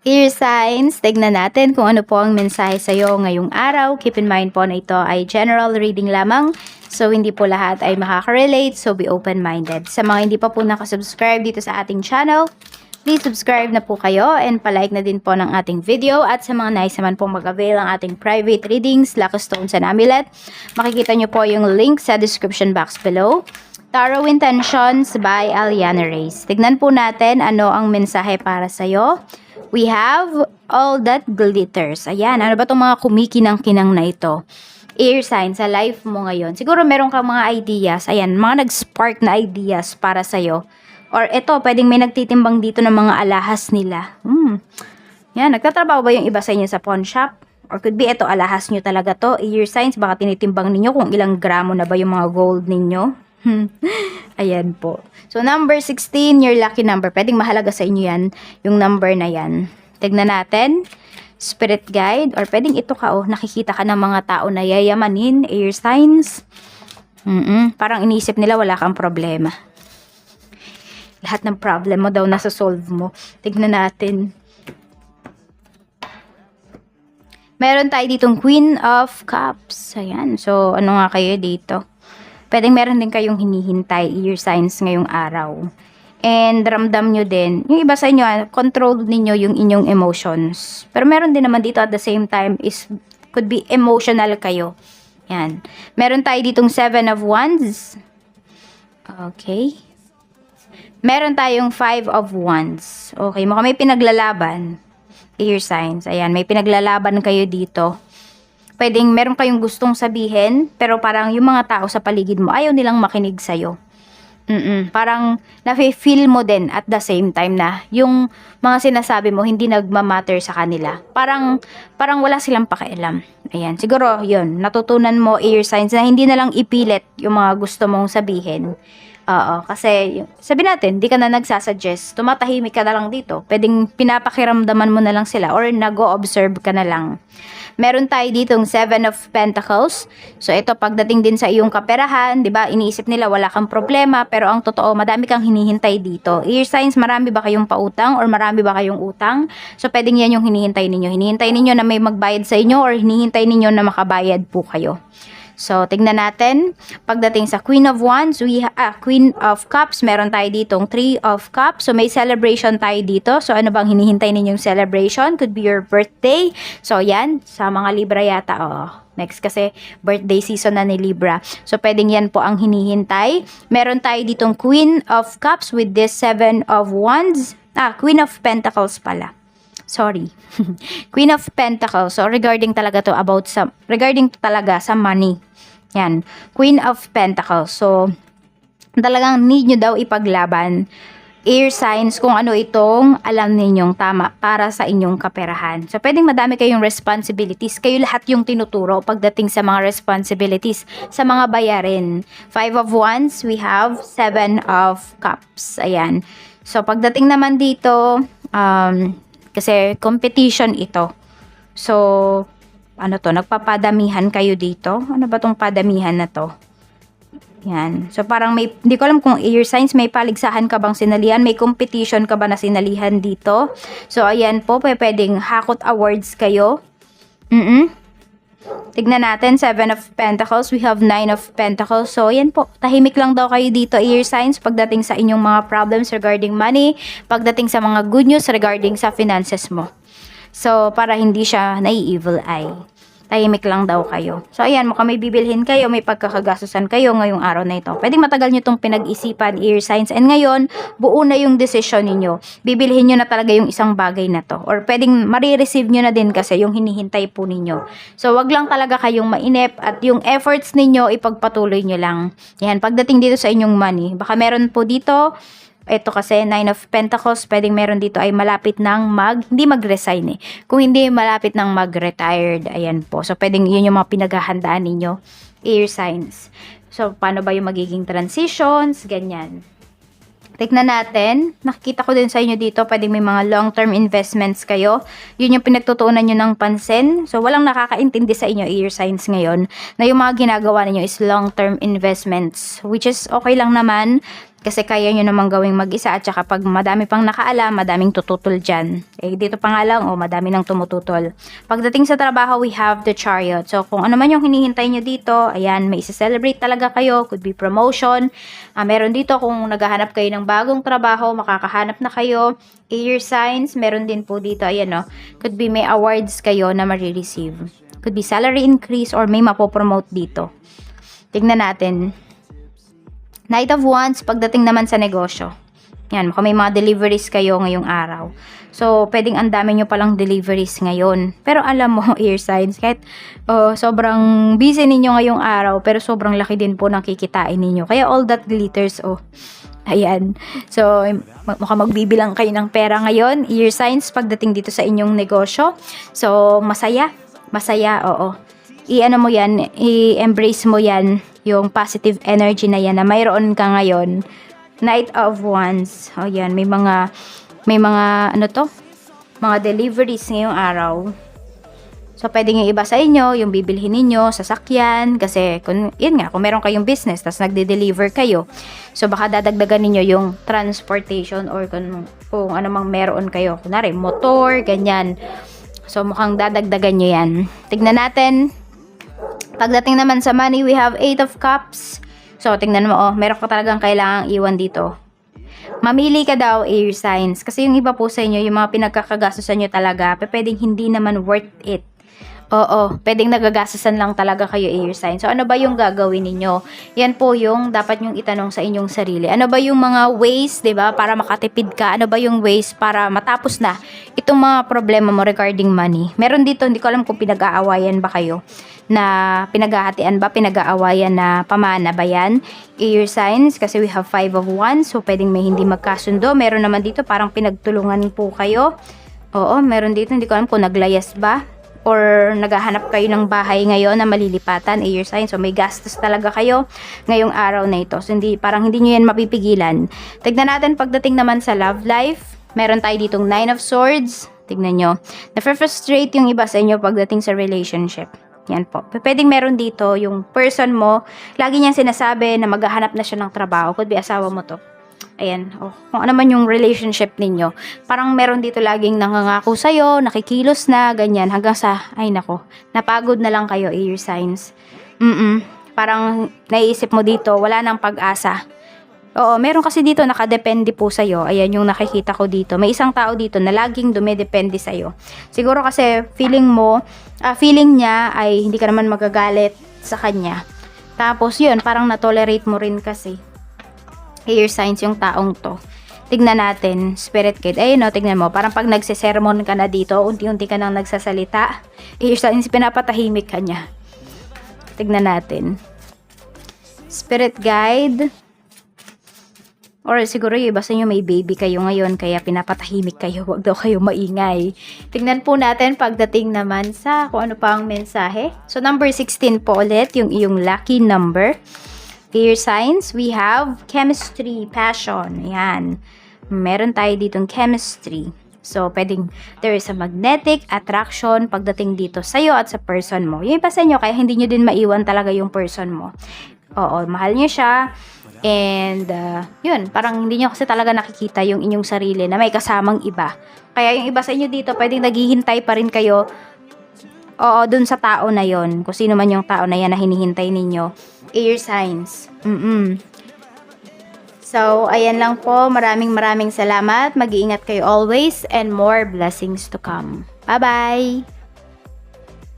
Ear signs, tignan natin kung ano po ang mensahe sa iyo ngayong araw. Keep in mind po na ito ay general reading lamang. So, hindi po lahat ay makaka-relate. So, be open-minded. Sa mga hindi pa po nakasubscribe dito sa ating channel, please subscribe na po kayo and palike na din po ng ating video. At sa mga nais naman pong mag-avail ang ating private readings, Lucky Stones and Amulet, makikita nyo po yung link sa description box below. Tarot Intentions by Aliana Reyes. Tignan po natin ano ang mensahe para sa'yo. We have all that glitters. Ayan, ano ba itong mga kumikinang-kinang na ito? Air sign sa life mo ngayon. Siguro meron kang mga ideas. Ayan, mga nag-spark na ideas para sa'yo. Or ito, pwedeng may nagtitimbang dito ng mga alahas nila. Hmm. Yan, nagtatrabaho ba yung iba sa inyo sa pawn shop? Or could be ito, alahas nyo talaga to. Air signs, baka tinitimbang ninyo kung ilang gramo na ba yung mga gold ninyo. Ayan po. So, number 16, your lucky number. Pwedeng mahalaga sa inyo yan, yung number na yan. Tignan natin. Spirit guide. Or pwedeng ito ka, oh, nakikita ka ng mga tao na yayamanin, air signs. Mm-mm. Parang inisip nila wala kang problema. Lahat ng problem mo daw nasa solve mo. Tignan natin. Meron tayo ditong Queen of Cups. Ayan. So, ano nga kayo dito? Pwedeng meron din kayong hinihintay ear signs ngayong araw. And ramdam nyo din, yung iba sa inyo, ah, control ninyo yung inyong emotions. Pero meron din naman dito at the same time is, could be emotional kayo. Yan. Meron tayo ditong seven of wands. Okay. Meron tayong five of wands. Okay, mukhang may pinaglalaban. Ear signs. Ayan, may pinaglalaban kayo dito pwedeng meron kayong gustong sabihin, pero parang yung mga tao sa paligid mo, ayaw nilang makinig sa'yo. Mm-mm. Parang nafe-feel mo din at the same time na yung mga sinasabi mo hindi nagmamatter sa kanila. Parang, parang wala silang pakialam. Ayan, siguro yun, natutunan mo ear signs na hindi na lang ipilit yung mga gusto mong sabihin. Oo, kasi sabi natin, di ka na nagsasuggest, tumatahimik ka na lang dito. Pwedeng pinapakiramdaman mo na lang sila or nag-o-observe ka na lang. Meron tayo ditong Seven of Pentacles. So ito pagdating din sa iyong kaperahan, 'di ba? Iniisip nila wala kang problema, pero ang totoo, madami kang hinihintay dito. Ear signs, marami ba kayong pautang or marami ba kayong utang? So pwedeng yan yung hinihintay ninyo. Hinihintay ninyo na may magbayad sa inyo or hinihintay ninyo na makabayad po kayo. So, tignan natin. Pagdating sa Queen of Wands, we ah, Queen of Cups, meron tayo ditong Three of Cups. So, may celebration tayo dito. So, ano bang hinihintay ninyong celebration? Could be your birthday. So, yan. Sa mga Libra yata. Oh, next kasi birthday season na ni Libra. So, pwedeng yan po ang hinihintay. Meron tayo ditong Queen of Cups with this Seven of Wands. Ah, Queen of Pentacles pala. Sorry. Queen of Pentacles. So, regarding talaga to about sa, regarding talaga sa money. Yan. Queen of Pentacles. So, talagang need nyo daw ipaglaban air signs kung ano itong alam ninyong tama para sa inyong kaperahan. So, pwedeng madami kayong responsibilities. Kayo lahat yung tinuturo pagdating sa mga responsibilities sa mga bayarin. Five of Wands, we have Seven of Cups. Ayan. So, pagdating naman dito, um, kasi competition ito. So, ano to, nagpapadamihan kayo dito. Ano ba tong padamihan na to? Yan. So parang may, hindi ko alam kung ear signs, may paligsahan ka bang sinalihan, may competition ka ba na sinalihan dito. So ayan po, pwedeng hakot awards kayo. Mm Tignan natin, Seven of Pentacles, we have Nine of Pentacles. So, yan po, tahimik lang daw kayo dito, ear signs, pagdating sa inyong mga problems regarding money, pagdating sa mga good news regarding sa finances mo. So, para hindi siya nai-evil eye. Tahimik lang daw kayo. So, ayan, mukhang may bibilhin kayo, may pagkakagastusan kayo ngayong araw na ito. Pwede matagal nyo itong pinag-isipan, ear signs. And ngayon, buo na yung decision ninyo. Bibilhin nyo na talaga yung isang bagay na to. Or pwedeng marireceive nyo na din kasi yung hinihintay po ninyo. So, wag lang talaga kayong mainip at yung efforts ninyo, ipagpatuloy nyo lang. Yan, pagdating dito sa inyong money, baka meron po dito, ito kasi, Nine of Pentacles, pwedeng meron dito ay malapit ng mag, hindi mag-resign eh. Kung hindi malapit ng mag-retired, ayan po. So, pwedeng yun yung mga pinaghahandaan ninyo, air signs. So, paano ba yung magiging transitions, ganyan. Tignan natin. Nakikita ko din sa inyo dito, pwedeng may mga long-term investments kayo. Yun yung pinagtutuunan nyo ng pansin. So, walang nakakaintindi sa inyo, ear signs ngayon, na yung mga ginagawa ninyo is long-term investments. Which is okay lang naman. Kasi kaya nyo namang gawing mag-isa at saka pag madami pang nakaalam, madaming tututol dyan. Eh, dito pa nga lang, oh, madami nang tumututol. Pagdating sa trabaho, we have the chariot. So, kung ano man yung hinihintay nyo dito, ayan, may isa-celebrate talaga kayo. Could be promotion. Ah, meron dito kung naghahanap kayo ng bagong trabaho, makakahanap na kayo. Air signs, meron din po dito, ayan oh. Could be may awards kayo na marireceive. Could be salary increase or may mapopromote dito. Tignan natin. Knight of Wands, pagdating naman sa negosyo. Yan, kung may mga deliveries kayo ngayong araw. So, pwedeng ang dami nyo palang deliveries ngayon. Pero alam mo, ear signs, kahit oh, sobrang busy ninyo ngayong araw, pero sobrang laki din po ng kikitain ninyo. Kaya all that glitters, oh. Ayan. So, mukhang magbibilang kayo ng pera ngayon. Ear signs pagdating dito sa inyong negosyo. So, masaya. Masaya, oo. I-ano mo yan, i-embrace mo yan, yung positive energy na yan na mayroon ka ngayon. Night of Wands. O yan, may mga, may mga, ano to? Mga deliveries ngayong araw. So, pwedeng yung iba sa inyo, yung bibilhin ninyo, sasakyan, kasi, kung, yun nga, kung meron kayong business, tapos nagde-deliver kayo, so baka dadagdagan ninyo yung transportation or kung, kung ano mang meron kayo, kunwari, motor, ganyan. So, mukhang dadagdagan nyo yan. Tignan natin. Pagdating naman sa money, we have 8 of cups. So, tingnan mo, oh, meron ka talagang kailangang iwan dito. Mamili ka daw air signs. Kasi yung iba po sa inyo, yung mga pinagkakagastosan nyo talaga, pwedeng hindi naman worth it. Oo, pwedeng nagagasasan lang talaga kayo air sign. So, ano ba yung gagawin ninyo? Yan po yung dapat nyong itanong sa inyong sarili. Ano ba yung mga ways, 'di ba para makatipid ka? Ano ba yung ways para matapos na itong mga problema mo regarding money? Meron dito, hindi ko alam kung pinag-aawayan ba kayo na pinaghahatian ba, pinag-aawayan na pamana ba yan? Air signs, kasi we have five of wands, so pwedeng may hindi magkasundo. Meron naman dito, parang pinagtulungan po kayo. Oo, meron dito, hindi ko alam kung naglayas ba or naghahanap kayo ng bahay ngayon na malilipatan, air sign. So, may gastos talaga kayo ngayong araw na ito. So, hindi, parang hindi nyo yan mapipigilan. Tignan natin pagdating naman sa love life. Meron tayo ditong nine of swords. Tignan nyo. Na-frustrate yung iba sa inyo pagdating sa relationship. Yan po. Pwedeng meron dito yung person mo, lagi niyang sinasabi na maghahanap na siya ng trabaho. Could be asawa mo to. Ayan. O, kung ano man yung relationship ninyo. Parang meron dito laging nangangako sa'yo, nakikilos na, ganyan. Hanggang sa, ay nako, napagod na lang kayo, air signs. Mm Parang naiisip mo dito, wala nang pag-asa. Oo, meron kasi dito nakadepende po sa'yo. Ayan yung nakikita ko dito. May isang tao dito na laging dumedepende sa'yo. Siguro kasi feeling mo, ah, feeling niya ay hindi ka naman magagalit sa kanya. Tapos yun, parang na-tolerate mo rin kasi air signs yung taong to. Tignan natin, spirit guide. Ayun no, tignan mo. Parang pag nagsisermon ka na dito, unti-unti ka nang nagsasalita. Air signs, pinapatahimik ka niya. Tignan natin. Spirit guide. Or siguro yung iba sa inyo may baby kayo ngayon kaya pinapatahimik kayo, wag daw kayo maingay. Tingnan po natin pagdating naman sa kung ano pa ang mensahe. So number 16 po ulit, yung iyong lucky number. Air signs, we have chemistry, passion. Ayan. Meron tayo ditong chemistry. So, pwedeng there is a magnetic attraction pagdating dito sa'yo at sa person mo. Yung iba sa inyo, kaya hindi nyo din maiwan talaga yung person mo. Oo, mahal nyo siya. And, uh, yun, parang hindi nyo kasi talaga nakikita yung inyong sarili na may kasamang iba. Kaya yung iba sa inyo dito, pwedeng naghihintay pa rin kayo Oo, dun sa tao na yon Kung sino man yung tao na yan na hinihintay ninyo. Air signs. Mm-mm. So, ayan lang po. Maraming maraming salamat. Mag-iingat kayo always and more blessings to come. Bye-bye!